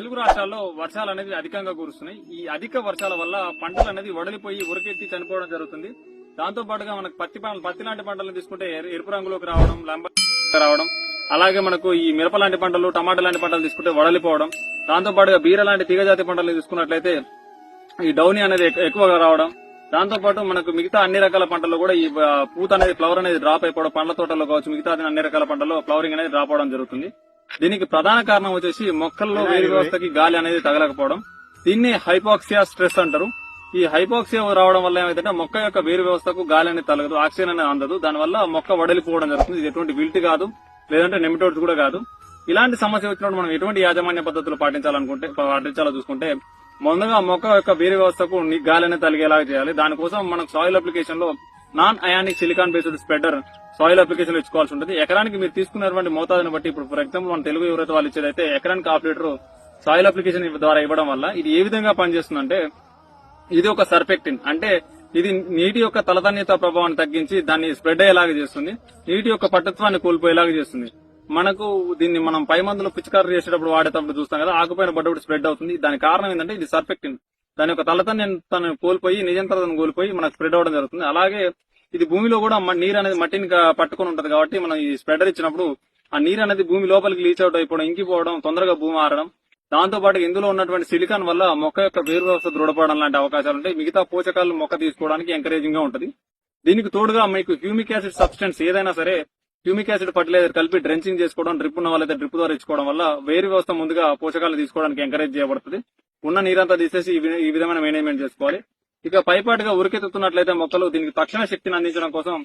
తెలుగు రాష్ట్రాల్లో వర్షాలు అనేది అధికంగా కురుస్తున్నాయి. ఈ అధిక వర్షాల వల్ల పంటలు అనేది వడలిపోయి ఉరకెత్తి చనిపోవడం జరుగుతుంది. దాంతో పాటుగా మనకు పత్తి పత్తి లాంటి పంటలు తీసుకుంటే ఎరు- ఎరుపు రంగులోకి రావడం లంబ రావడం అలాగే మనకు ఈ మిరప లాంటి పంటలు టమాటా లాంటి పంటలు తీసుకుంటే వడలిపోవడం దాంతో పాటుగా బీర లాంటి తీగజాతి పంటలు తీసుకున్నట్లయితే ఈ డౌని అనేది ఎక్కువగా రావడం దాంతో పాటు మనకు మిగతా అన్ని రకాల పంటల్లో కూడా ఈ పూత అనేది ఫ్లవర్ అనేది డ్రాప్ అయిపోవడం పండ్ల తోటల్లో కావచ్చు మిగతా అన్ని రకాల పంటల్లో ఫ్లవరింగ్ అనేది డ్రాప్ అవడం జరుగుతుంది. దీనికి ప్రధాన కారణం వచ్చేసి మొక్కల్లో వేడి వ్యవస్థకి గాలి అనేది తగలకపోవడం. దీన్ని హైపాక్సియా స్ట్రెస్ అంటారు. ఈ హైపాక్సియా రావడం వల్ల ఏమైందంటే మొక్క యొక్క వేరు వ్యవస్థకు గాలి అనేది తగలదు ఆక్సిజన్ అనేది అందదు. దానివల్ల మొక్క వడలిపోవడం జరుగుతుంది. ఇది ఎటువంటి విల్ట్ కాదు లేదంటే నెమిటోడ్స్ కూడా కాదు. ఇలాంటి సమస్య వచ్చినప్పుడు మనం ఎటువంటి యాజమాన్య పద్ధతులు పాటించాలనుకుంటే పాటించాలో చూసుకుంటే ముందుగా మొక్క యొక్క వేరు వ్యవస్థకు గాలి అనేది తలిగేలాగా చేయాలి. దానికోసం మనకు సాయిల్ అప్లికేషన్లో non ionic silicone based spreader soil application ఇచ్చుకోవాల్సి ఉంటుంది. ఎకరానికి మీరు తీసుకున్నటువంటి మోతాదుని బట్టి ఇప్పుడు ఫర్ ఎగ్జాంపుల్ మన తెలుగు ఎవరైతే వాళ్ళు ఇచ్చేదైతే ఎకరానికి హాఫ్ లీటర్ సాయిల్ అప్లికేషన్ ద్వారా ఇవ్వడం వల్ల ఇది ఏ విధంగా పనిచేస్తుందంటే ఇది ఒక సర్ఫెక్టిన్ అంటే ఇది నీటి యొక్క తలదన్యత ప్రభావాన్ని తగ్గించి దాన్ని స్ప్రెడ్ అయ్యేలాగా చేస్తుంది. నీటి యొక్క పట్టుత్వాన్ని కోల్పోయేలాగా చేస్తుంది. మనకు దీన్ని మనం పై మందులు పిచికారు చేసేటప్పుడు వాడేటప్పుడు చూస్తాం కదా ఆకుపైన బడ్డప్పుడు స్ప్రెడ్ అవుతుంది. దాని కారణం ఏంటంటే ఇది సర్ఫెక్టిన్ దాని యొక్క తలతన్యతను కోల్పోయి నిజంతరతను కోల్పోయి మనకు స్ప్రెడ్ అవడం జరుగుతుంది. అలాగే ఇది భూమిలో కూడా నీరు అనేది మట్టిని పట్టుకుని పట్టుకొని ఉంటది కాబట్టి మనం ఈ స్ప్రెడర్ ఇచ్చినప్పుడు ఆ నీరు అనేది భూమి లోపలికి లీచ్ అవుట్ అయిపోవడం ఇంకిపోవడం తొందరగా భూమి ఆరడం. దాంతో పాటు ఇందులో ఉన్నటువంటి సిలికాన్ వల్ల మొక్క యొక్క వేరు వ్యవస్థ దృఢపడడం లాంటి అవకాశాలు ఉంటాయి. మిగతా పోషకాలు మొక్క తీసుకోవడానికి ఎంకరేజింగ్గా ఉంటుంది. దీనికి తోడుగా మీకు హ్యూమిక్ యాసిడ్ సబ్స్టెన్స్ ఏదైనా సరే హ్యూమిక్ యాసిడ్ ఫర్టిలైజర్ కలిపి డ్రెంచింగ్ చేసుకోవడం డ్రిప్ ఉన్న వాళ్ళైతే డ్రిప్ ద్వారా ఇచ్చుకోవడం వల్ల వేరు వ్యవస్థ ముందుగా పోషకాలు తీసుకోవడానికి ఎంకరేజ్ చేయబడుతుంది. ఉన్న నీరంతా తీసేసి ఈ విధమైన మేనేజ్మెంట్ చేసుకోవాలి. ఇక పైపాటుగా ఉరికెత్తుతున్నట్లయితే మొక్కలు దీనికి తక్షణ శక్తిని అందించడం కోసం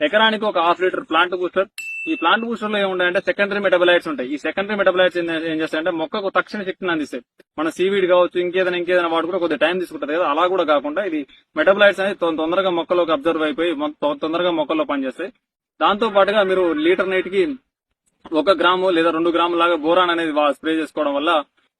ఎకరానికి ఒక హాఫ్ లీటర్ ప్లాంట్ బూస్టర్. ఈ ప్లాంట్ బూస్టర్లో ఏముంటాయంటే సెకండరీ మెటబలైట్స్ ఉంటాయి. ఈ సెకండరీ మెటబలైట్స్ ఏం చేస్తాయంటే మొక్కకు తక్షణ శక్తిని అందిస్తాయి. మన సీవీడ్ కావచ్చు ఇంకేదైనా ఇంకేదైనా వాడు కూడా కొద్దిగా టైం తీసుకుంటది కదా. అలా కూడా కాకుండా ఇది మెటబలైట్స్ అనేది తొందరగా మొక్కలోకి అబ్జర్వ్ అయిపోయి తొందరగా మొక్కల్లో పనిచేస్తాయి. దాంతో పాటుగా మీరు లీటర్ నైట్కి ఒక గ్రాము లేదా రెండు గ్రాముల లాగా బోరాన్ అనేది స్ప్రే చేసుకోవడం వల్ల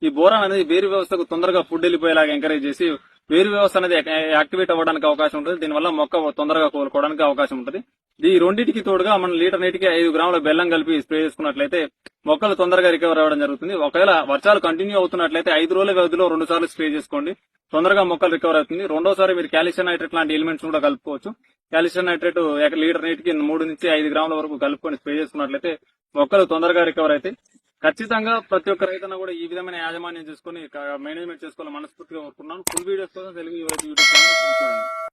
ఈ బోరాన్ అనేది వేరు వ్యవస్థకు తొందరగా ఫుడ్ వెళ్ళిపోయేలాగా ఎంకరేజ్ చేసి వేరు వ్యవస్థ అనేది యాక్టివేట్ అవ్వడానికి అవకాశం ఉంటుంది. దీనివల్ల మొక్క తొందరగా కోలుకోవడానికి అవకాశం ఉంటుంది. ఈ రెండింటికి తోడుగా మనం లీటర్ నీటికి ఐదు గ్రాముల బెల్లం కలిపి స్ప్రే చేసుకున్నట్లయితే మొక్కలు తొందరగా రికవర్ అవ్వడం జరుగుతుంది. ఒకవేళ వర్షాలు కంటిన్యూ అవుతున్నట్లయితే ఐదు రోజుల వ్యవధిలో రెండు సార్లు స్ప్రే చేసుకోండి. తొందరగా మొక్కలు రికవర్ అవుతుంది. రెండోసారి మీరు కాల్షియం నైట్రేట్ లాంటి ఎలిమెంట్స్ కూడా కలుపుకోవచ్చు. కాల్షియం నైట్రేట్ లీటర్ నీటికి మూడు నుంచి ఐదు గ్రాముల వరకు కలుపుకొని స్ప్రే చేసుకున్నట్లయితే మొక్కలు తొందరగా రికవర్ అవుతాయి. ఖచ్చితంగా ప్రతి ఒక్క రైతన్న కూడా ఈ విధమైన యాజమాన్యం చేసుకుని మేనేజ్మెంట్ చేసుకోవాలని మనస్ఫూర్తిగా కోరుకున్నాను ఫుల్ వీడియోస్ కోసం తెలుగు యూట్యూబ్ ఛానల్ చూడండి.